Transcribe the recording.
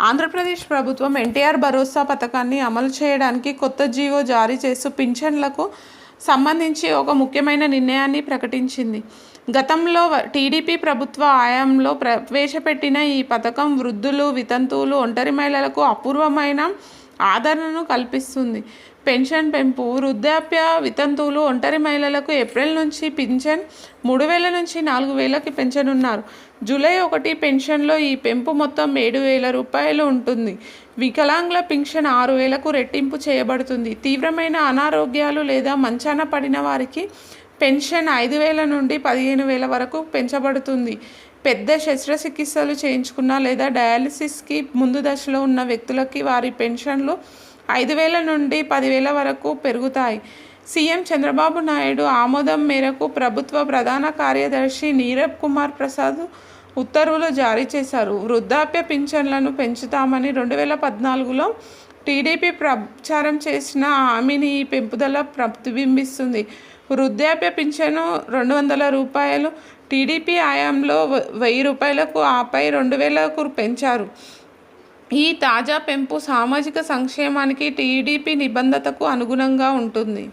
ఆంధ్రప్రదేశ్ ప్రభుత్వం ఎన్టీఆర్ భరోసా పథకాన్ని అమలు చేయడానికి కొత్త జీవో జారీ చేస్తూ పింఛన్లకు సంబంధించి ఒక ముఖ్యమైన నిర్ణయాన్ని ప్రకటించింది. గతంలో టీడీపీ ప్రభుత్వ ఆయంలో ప్రవేశపెట్టిన ఈ పథకం వృద్ధులు వితంతువులు ఒంటరి మహిళలకు అపూర్వమైన ఆదరణను కల్పిస్తుంది. పెన్షన్ పెంపు వృద్ధాప్య వితంతువులు ఒంటరి మహిళలకు ఏప్రిల్ నుంచి పింఛన్ మూడు వేల నుంచి నాలుగు వేలకి పెంచనున్నారు జూలై ఒకటి పెన్షన్లో ఈ పెంపు మొత్తం ఏడు వేల రూపాయలు ఉంటుంది. వికలాంగుల పెన్షన్ ఆరు వేలకు రెట్టింపు చేయబడుతుంది. తీవ్రమైన అనారోగ్యాలు లేదా మంచాన పడిన వారికి పెన్షన్ ఐదు వేల నుండి పదిహేను వేల వరకు పెంచబడుతుంది. పెద్ద శస్త్రచికిత్సలు చేయించుకున్న లేదా డయాలసిస్కి ముందు దశలో ఉన్న వ్యక్తులకి వారి పెన్షన్లు ఐదు వేల నుండి పదివేల వరకు పెరుగుతాయి. సీఎం చంద్రబాబు నాయుడు ఆమోదం మేరకు ప్రభుత్వ ప్రధాన కార్యదర్శి నీరబ్ కుమార్ ప్రసాద్ ఉత్తర్వులు జారీ చేశారు. వృద్ధాప్య పింఛన్లను పెంచుతామని రెండు వేల పద్నాలుగులో టీడీపీ ప్రచారం చేసిన హామీని ఈ పెంపుదల ప్రతిబింబిస్తుంది. వృద్ధాప్య పింఛను రెండు వందల రూపాయలు టీడీపీ ఆయాంలో వెయ్యి రూపాయలకు ఆపై రెండు వేలకు పెంచారు. ఈ తాజా పెంపు సామాజిక సంక్షేమానికి టీడీపీ నిబంధతకు అనుగుణంగా ఉంటుంది.